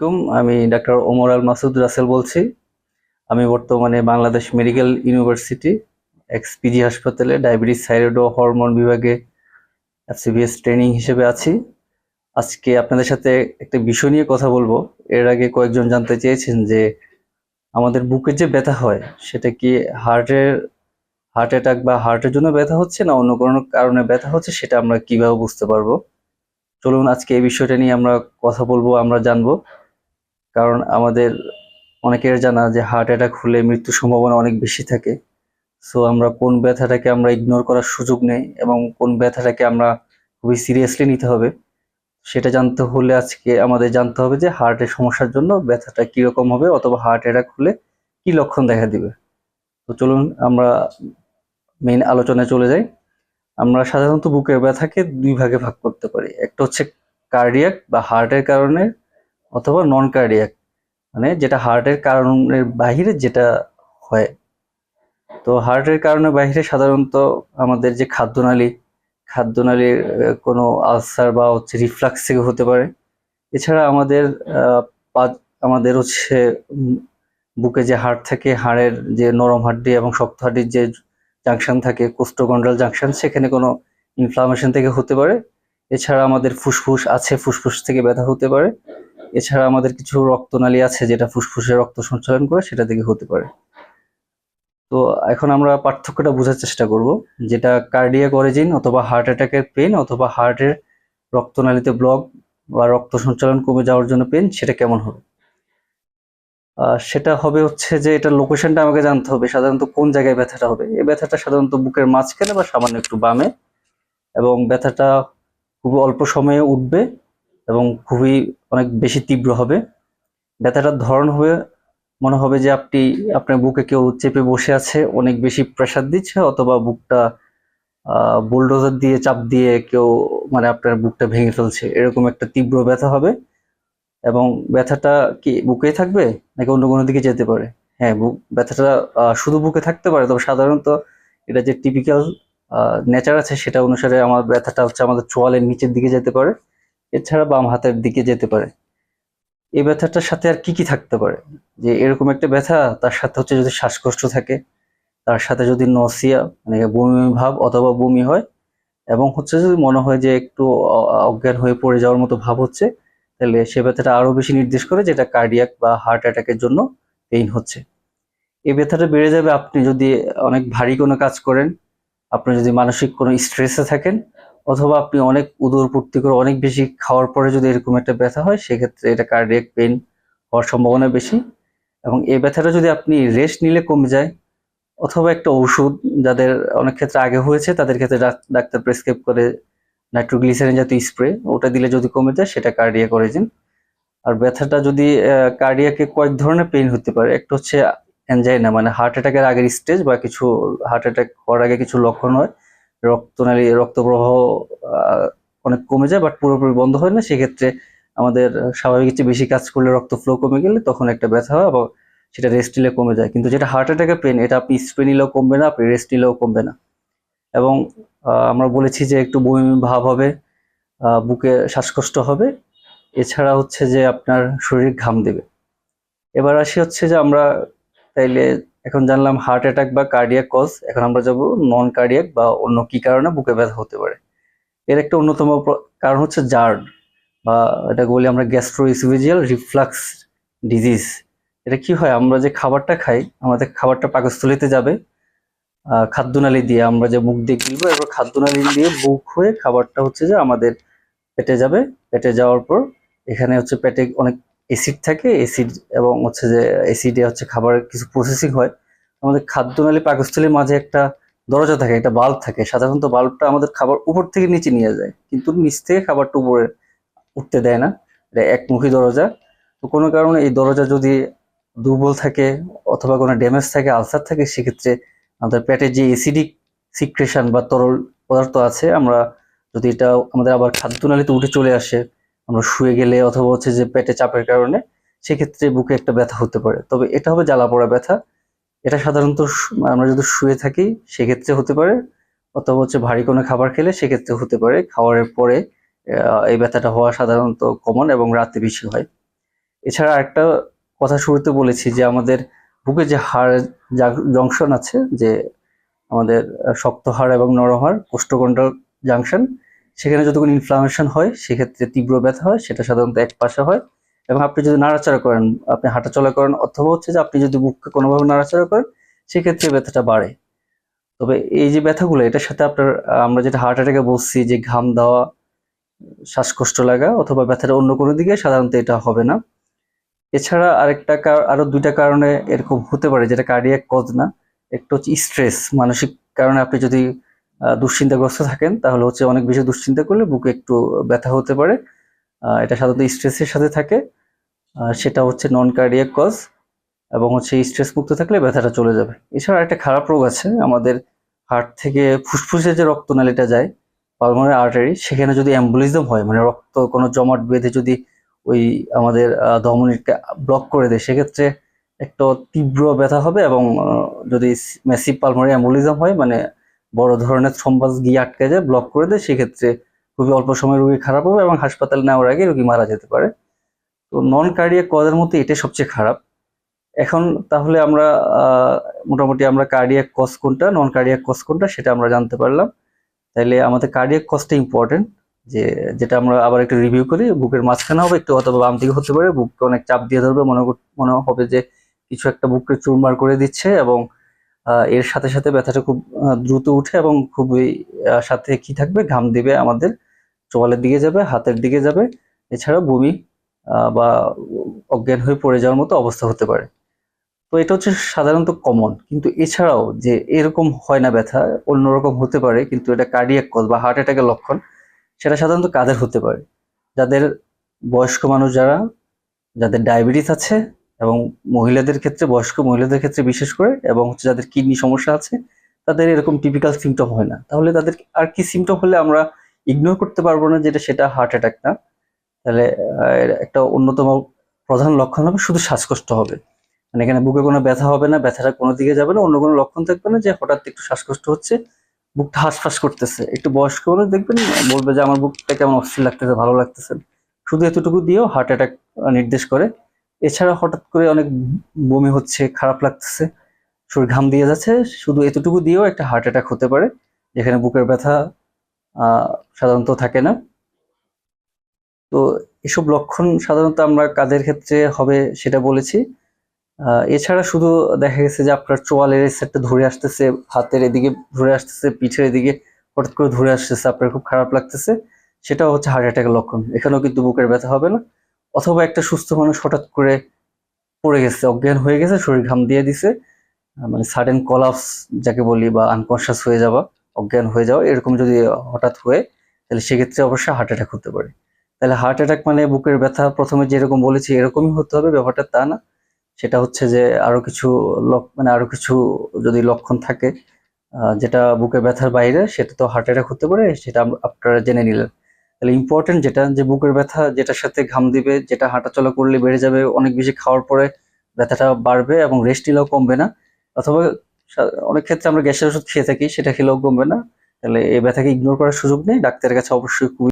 আলাইকুম। আমি ডাক্তার ওমর আল মাসুদ রাসেল বলছি। আমি বর্তমানে Bangladesh medical university ex PG হাসপাতালে ডায়াবেটিস থাইরয়েড ও হরমোন বিভাগে এফসিবিএস ট্রেনিং হিসেবে আছি। আজকে আপনাদের সাথে একটা বিষয় নিয়ে কথা বলব। এর আগে কয়েকজন জানতে চেয়েছেন যে আমাদের বুকের যে ব্যথা হয়, সেটা কি হার্টের, হার্ট অ্যাটাক বা হার্টের জন্য ব্যথা হচ্ছে না অন্য কোনো কারণে ব্যথা হচ্ছে, সেটা আমরা কীভাবে বুঝতে পারব? চলুন আজকে এই বিষয়টা নিয়ে আমরা কথা বলব, আমরা জানব। কারণ আমাদের অনেকের জানা যে হার্ট অ্যাটাক হলে মৃত্যুর সম্ভাবনা অনেক বেশি থাকে। সো আমরা কোন ব্যথাটাকে আমরা ইগনোর করার সুযোগ নেই এবং কোন ব্যথাটাকে আমরা খুবই সিরিয়াসলি নিতে হবে, সেটা জানতে হলে আজকে আমাদের জানতে হবে যে হার্টের সমস্যার জন্য ব্যথাটা কীরকম হবে অথবা হার্ট অ্যাটাক হলে কি লক্ষণ দেখা দিবে। তো চলুন আমরা মেইন আলোচনায় চলে যাই। আমরা সাধারণত বুকের ব্যথাকে দুই ভাগে ভাগ করতে পারি। একটা হচ্ছে কার্ডিয়াক বা হার্টের কারণে অথবা নন কার্ডিয়াক মানে যেটা হার্টের কারণের বাহিরে যেটা হয়। তো হার্টের কারণে বাহিরে সাধারণত আমাদের যে খাদ্যনালী, খাদ্যনালীর কোনো আলসার বা হচ্ছে রিফ্লাক্স থেকে হতে পারে। এছাড়া আমাদের আমাদের হচ্ছে বুকে যে হাড় থাকে হাড়ের যে নরম হাড্ডি এবং শক্ত হাড্ডির যে জাংশন থাকে কোস্টোকন্ড্রাল জাংশন সেখানে কোনো ইনফ্লামেশন থেকে হতে পারে। এছাড়া আমাদের ফুসফুস আছে, ফুসফুস থেকে ব্যথা হতে পারে। এছাড়া আমাদের কিছু রক্তনালী আছে যেটা ফুসফুসে রক্ত সঞ্চালন করে সেটা থেকে হতে পারে। তো এখন আমরা পার্থক্যটা বোঝার চেষ্টা করব, যেটা কার্ডিয়াক অরিজিন অথবা হার্ট অ্যাটাকের পেন অথবা হার্টের রক্তনালীতে ব্লক বা রক্ত সঞ্চালন কমে যাওয়ার জন্য পেন সেটা কেমন হবে? সেটা হবে হচ্ছে যে এটা লোকেশনটা আমাকে জানতে হবে, সাধারণত কোন জায়গায় ব্যথাটা হবে? এই ব্যথাটা সাধারণত বুকের মাঝখানে বা সামান্য একটু বামে এবং ব্যথাটা খুব অল্প সময়ে উঠবে এবং খুবই অনেক বেশি তীব্র হবে। ব্যথাটার ধরন হবে মনে হবে যে আপনি, আপনার বুকে কেউ চেপে বসে আছে, অনেক বেশি প্রেসার দিচ্ছে অথবা বুকটা বুলডোজার দিয়ে, চাপ দিয়ে কেউ মানে আপনার বুকটা ভেঙে ফেলছে। এরকম একটা তীব্র ব্যথা হবে এবং ব্যথাটা কি বুকেই থাকবে নাকি অন্য কোনো দিকে যেতে পারে? হ্যাঁ বুক ব্যথাটা শুধু বুকে থাকতে পারে, তবে সাধারণত এটা যে টিপিক্যাল নেচার আছে, সেটা অনুসারে আমার ব্যথাটা হচ্ছে আমাদের চোয়ালের নিচের দিকে যেতে পারে। এছাড়া বাম হাতের দিকে যেতে পারে। এই ব্যথাটার সাথে আর কি কি থাকতে পারে? যে এরকম একটা ব্যথা, তার সাথে হচ্ছে যদি শ্বাসকষ্ট থাকে, তার সাথে যদি নসিয়া মানে বমি ভাব অথবা বমি হয়, এবং হচ্ছে যদি মনে হয় যে একটু অজ্ঞান হয়ে পড়ে যাওয়ার মতো ভাব হচ্ছে, তাহলে সে ব্যথাটা আরও বেশি নির্দেশ করে যেটা কার্ডিয়াক বা হার্ট অ্যাটাকের জন্য পেইন হচ্ছে। এই ব্যথাটা বেড়ে যাবে, আপনি যদি অনেক ভারী কোনো কাজ করেন, আপনি যদি মানসিক কোনো স্ট্রেসে থাকেন অথবা আপনি অনেক উদরপূর্তি করে অনেক বেশি খাওয়ার পরে যদি এরকম একটা ব্যথা হয়, সেক্ষেত্রে এটা কার্ডিয়াক পেন হওয়ার সম্ভাবনা বেশি। এবং এই ব্যথাটা যদি আপনি রেস্ট নিলে কমে যায়, অথবা একটা ওষুধ যাদের অনেক ক্ষেত্রে আগে হয়েছে, তাদের ক্ষেত্রে ডাক- ডাক্তার প্রেসক্রাইব করে নাইট্রোগ্লিসারিন জাতীয় স্প্রে ওটা দিলে যদি কমে যায়, সেটা কার্ডিয়াক অরিজিন আর ব্যথাটা যদি কার্ডিয়াকে কয়েক ধরনের পেইন হতে পারে। একটা হচ্ছে অ্যাঞ্জাইনা মানে হার্ট অ্যাটাকের আগের স্টেজ বা কিছু হার্ট অ্যাটাক হওয়ার আগে কিছু লক্ষণ হয়। রক্তনালী রক্ত প্রবাহ অনেক কমে যায় বাট পুরোপুরি বন্ধ হয় না। সেক্ষেত্রে আমাদের স্বাভাবিক চেয়ে বেশি কাজ করলে রক্ত ফ্লো কমে গেলে তখন একটা ব্যথা হয় এবং সেটা রেস্ট নিলে কমে যায়। কিন্তু যেটা হার্ট অ্যাটাকের পেন এটা আপনি স্প্রে নিলেও কমবে না, আপনি রেস্ট নিলেও কমবে না। এবং আমরা বলেছি যে একটু বমি ভাব হবে বুকে শ্বাসকষ্ট হবে। এছাড়া হচ্ছে যে আপনার শরীর ঘাম দেবে। এবার আসি হচ্ছে যে আমরা তাইলে এখন জানলাম হার্ট অ্যাটাক বা কার্ডিয়াক কজ এখন আমরা যাব নন কার্ডিয়াক বা অন্য কি কারণে বুকে ব্যথা হতে পারে। এর একটা অন্যতম কারণ হচ্ছে জার্ড বা এটাকে বলি আমরা গ্যাস্ট্রো গ্যাস্ট্রোইসোভেজিয়াল রিফ্লাক্স ডিজিজ এটা কি হয়? আমরা যে খাবারটা খাই, আমাদের খাবারটা পাকস্থলিতে যাবে খাদ্যনালী দিয়ে আমরা যে মুখ দিয়ে গিলবো এবার খাদ্যনালী দিয়ে বুক হয়ে খাবারটা হচ্ছে যে আমাদের পেটে যাবে। পেটে যাওয়ার পর এখানে হচ্ছে পেটে অনেক অ্যাসিড থাকে অ্যাসিড এবং হচ্ছে যে অ্যাসিডে হচ্ছে খাবারের কিছু প্রসেসিং হয়। আমাদের খাদ্যনালী পাকস্থলীর মাঝে একটা দরজা থাকে, একটা বাল্ব থাকে। সাধারণত বাল্বটা আমাদের খাবার উপর থেকে নিচে নিয়ে যায়, কিন্তু নিচ থেকে খাবারটা উপরে উঠতে দেয় না। এটা একমুখী দরজা। তো কোনো কারণে এই দরজা যদি দুর্বল থাকে অথবা কোনো ড্যামেজ থাকে আলসার থাকে, সেক্ষেত্রে আমাদের পেটে যে অ্যাসিডিক সিক্রেশন বা তরল পদার্থ আছে, আমরা যদি এটা আমাদের আবার খাদ্যনালীতে উঠে চলে আসে আমরা শুয়ে গেলে অথবা হচ্ছে যে পেটে চাপের কারণে সেক্ষেত্রে বুকে একটা ব্যথা হতে পারে। তবে এটা হবে জ্বালা পোড়া ব্যথা। এটা সাধারণত আমরা যদি শুয়ে থাকি সেক্ষেত্রে হতে পারে, অথবা হচ্ছে ভারী কোনো খাবার খেলে সেক্ষেত্রে হতে পারে। খাওয়ারের পরে এই ব্যথাটা হওয়া সাধারণত কমন এবং রাতে বেশি হয়। এছাড়া একটা কথা শুরুতে বলেছি যে আমাদের বুকে যে হাড় জংশন আছে, যে আমাদের শক্ত হাড় এবং নরম হাড় কোষ্ঠকণ্ঠল জাংশন সেখানে কোনো ইনফ্লামেশন হয়, সেক্ষেত্রে তীব্র ব্যথা হয়, সেটা সাধারণত এক পাশে হয়। এবং আপনি যদি নাড়াচাড়া করেন, আপনি হাঁটাচলা করেন, অথবা হচ্ছে যে আপনি যদি বুককে কোনোভাবে নাড়াচাড়া করেন, সেক্ষেত্রে ব্যথাটা বাড়ে। তবে এই যে ব্যথাগুলো, এটার সাথে আপনার, আমরা যেটা হার্ট অ্যাটাকে বলছি যে ঘাম দেওয়া, শ্বাসকষ্ট লাগা, অথবা ব্যথাটা অন্য কোনো দিকে, সাধারণত এটা হবে না। এছাড়া আরেকটা কার- আরও দুইটা কারণে এরকম হতে পারে, যেটা কার্ডিয়াক কজ না, একটা হচ্ছে স্ট্রেস মানসিক কারণে আপনি যদি দুশ্চিন্তাগ্রস্ত থাকেন, তাহলে হচ্ছে অনেক বেশি দুশ্চিন্তা করলে বুকে একটু ব্যথা হতে পারে। এটা সাধারণত স্ট্রেসের সাথে থাকে। সেটা হচ্ছে নন কার্ডিয়াক কজ এবং হচ্ছে স্ট্রেস মুক্ত থাকলে ব্যথাটা চলে যাবে। এছাড়া একটা খারাপ রোগ আছে, আমাদের হার্ট থেকে ফুসফুসে যে রক্তনালীটা যায় পালমোনারি আর্টারি সেখানে যদি অ্যাম্বুলিজম হয় মানে রক্ত কোনো জমাট বেঁধে যদি ওই আমাদের ধমনীকে ব্লক করে দেয়, সেক্ষেত্রে একটা তীব্র ব্যথা হবে এবং যদি ম্যাসিভ পালমোনারি অ্যাম্বুলিজম হয় মানে বড় ধরনের থ্রম্বাস গিয়ে আটকে যায় ব্লক করে দেয়, সেক্ষেত্রে খুবই অল্প সময় রোগী খারাপ হবে এবং হাসপাতালে নেওয়ার আগে রোগী মারা যেতে পারে। তো নন কার্ডিয়াক কজের মধ্যে এটাই সবচেয়ে খারাপ। এখন তাহলে আমরা মোটামুটি আমরা কার্ডিয়াক কজ কোনটা নন কার্ডিয়াক কজ কোনটা সেটা আমরা জানতে পারলাম। তাইলে আমাদের কার্ডিয়াক কজটা ইম্পর্টেন্ট যে যেটা আমরা আবার একটু রিভিউ করি, বুকের মাঝখানে হবে একটু অথবা বাম দিকে হতে পারে, বুককে অনেক চাপ দিয়ে ধরবে, মনে মনে হবে যে কিছু একটা বুককে চুরমার করে দিচ্ছে এবং এর সাথে সাথে ব্যথাটা খুব দ্রুত উঠে এবং খুবই সাথে কি থাকবে? ঘাম দিবে আমাদের, চোয়ালের দিকে যাবে, হাতের দিকে যাবে। এছাড়া বমি বা অজ্ঞান হয়ে পড়ে যাওয়ার মতো অবস্থা হতে পারে। তো এটা হচ্ছে সাধারণত কমন। কিন্তু এছাড়াও যে এরকম হয় না ব্যথা, অন্যরকম হতে পারে, কিন্তু এটা কার্ডিয়াক কজ বা হার্ট অ্যাটাকের লক্ষণ, সেটা সাধারণত কাদের হতে পারে? যাদের বয়স্ক মানুষ যারা, যাদের ডায়াবেটিস আছে এবং মহিলাদের ক্ষেত্রে, বয়স্ক মহিলাদের ক্ষেত্রে বিশেষ করে, এবং হচ্ছে যাদের কিডনি সমস্যা আছে, তাদের এরকম টিপিক্যাল সিমটম হয় না। তাহলে তাদের আর কি সিমটম হলে আমরা ইগনোর করতে পারব না যেটা সেটা হার্ট অ্যাটাক না। তাহলে একটা অন্যতম প্রধান লক্ষণ হবে শুধু শ্বাসকষ্ট হবে। মানে এখানে বুকে কোনো ব্যথা হবে না, ব্যথাটা কোনো দিকে যাবে না, অন্য কোনো লক্ষণ থাকবে না যে হঠাৎ একটু শ্বাসকষ্ট হচ্ছে, বুকটা হাঁসফাঁস করতেছে। একটু বয়স্ক মানুষ দেখবেন, বলবে যে আমার বুকটা কেমন অস্থির লাগতেছে, ভালো লাগতেছে শুধু এতটুকু দিয়েও হার্ট অ্যাটাক নির্দেশ করে। এছাড়া হঠাৎ করে অনেক বমি হচ্ছে, খারাপ লাগতেছে, শরীর ঘাম দিয়ে যাচ্ছে। শুধু এতটুকু দিয়েও একটা হার্ট অ্যাটাক হতে পারে, যেখানে বুকের ব্যথা সাধারণত থাকে না। তো এসব লক্ষণ সাধারণত আমরা কাদের ক্ষেত্রে হবে সেটা বলেছি। এছাড়া শুধু দেখা গেছে যে আপনার চোয়ালের সাইডটা ধরে আসতেছে, হাতের এদিকে ধরে আসতেছে, পিঠের এদিকে হঠাৎ করে ধরে আসতেছে, আপনার খুব খারাপ লাগতেছে। সেটাও হচ্ছে হার্ট অ্যাটাকের লক্ষণ, এখানেও কিন্তু বুকের ব্যথা হবে না। অথবা একটা সুস্থ মানুষ হঠাৎ করে পড়ে গেছে, অজ্ঞান হয়ে গেছে, শরীর ঘাম দিয়ে দিছে মানে সাডেন কলাপস যাকে বলি বা আনকনশাস হয়ে যাওয়া, অজ্ঞান হয়ে যাওয়া, এরকম যদি হঠাৎ হয়ে, তাহলে সেক্ষেত্রে অবশ্যই হার্ট অ্যাটাক হতে পারে। তাহলে হার্ট অ্যাটাক মানে বুকের ব্যথা, প্রথমে যেরকম বলেছি, এরকমই হতে হবে, ব্যাপারটা তা না। সেটা হচ্ছে যে আরও কিছু মানে আরও কিছু যদি লক্ষণ থাকে যেটা বুকে ব্যথার বাইরে, সেটা তো হার্ট অ্যাটাক হতে পারে, সেটা আপনারা জেনে নিলেন। তাহলে ইম্পর্টেন্ট যেটা, যে বুকের ব্যথা যেটার সাথে ঘাম দিবে, যেটা হাঁটাচলা করলে বেড়ে যাবে, অনেক বেশি খাওয়ার পরে ব্যথাটা বাড়বে এবং রেস্ট নিলেও কমবে না। অথবা অনেক ক্ষেত্রে আমরা গ্যাসের ওষুধ খেয়ে থাকি, সেটা খেলেও কমবে না। তাহলে এই ব্যথাকে ইগনোর করার সুযোগ নেই। ডাক্তারের কাছে অবশ্যই খুবই